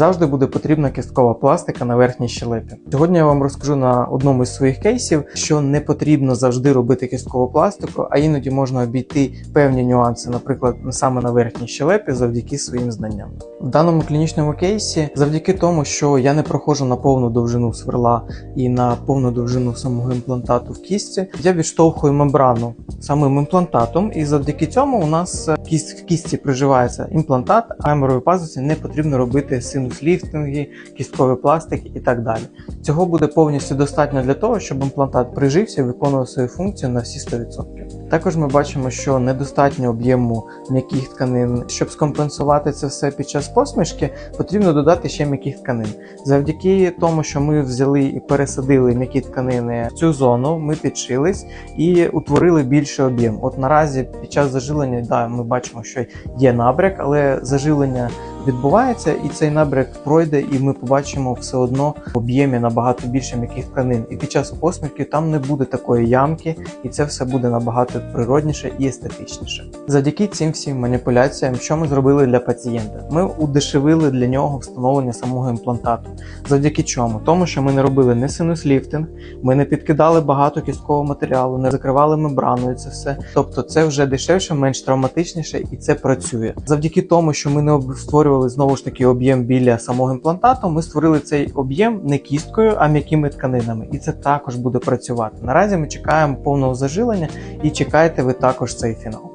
Завжди буде потрібна кісткова пластика на верхній щелепі. Сьогодні я вам розкажу на одному із своїх кейсів, що не потрібно завжди робити кісткову пластику, а іноді можна обійти певні нюанси, наприклад, саме на верхній щелепі, завдяки своїм знанням. В даному клінічному кейсі, завдяки тому, що я не проходжу на повну довжину сверла і на повну довжину самого імплантату в кісті, я відштовхую мембрану самим імплантатом, і завдяки цьому у нас е, в кісті приживається імплантат, а камеровій пазусі не потрібно робити синус-ліфтинги, кістковий пластик і так далі. Цього буде повністю достатньо для того, щоб імплантат прижився і виконував свою функцію на всі 100%. Також ми бачимо, що недостатньо об'єму м'яких тканин. Щоб скомпенсувати це все під час посмішки, потрібно додати ще м'яких тканин. Завдяки тому, що ми взяли і пересадили м'які тканини в цю зону, ми підшились і утворили більший об'єм. От наразі під час зажилення, да, ми бачимо, що є набряк, але зажилення відбувається, і цей набряк пройде, і ми побачимо все одно в об'ємі набагато більше м'яких тканин. І під час посмішки там не буде такої ямки, і це все буде набагато природніше і естетичніше. Завдяки цим всім маніпуляціям, що ми зробили для пацієнта, ми удешевили для нього встановлення самого імплантату. Завдяки чому? Тому що ми не робили не синус-ліфтинг, ми не підкидали багато кісткового матеріалу, не закривали мембраною це все. Тобто, це вже дешевше, менш травматичніше, і це працює. Завдяки тому, що ми не об- створювали знову ж таки об'єм біля самого імплантату, ми створили цей об'єм не кісткою, а м'якими тканинами, і це також буде працювати. Наразі ми чекаємо повного зажилення і чекайте ви також цей фінал.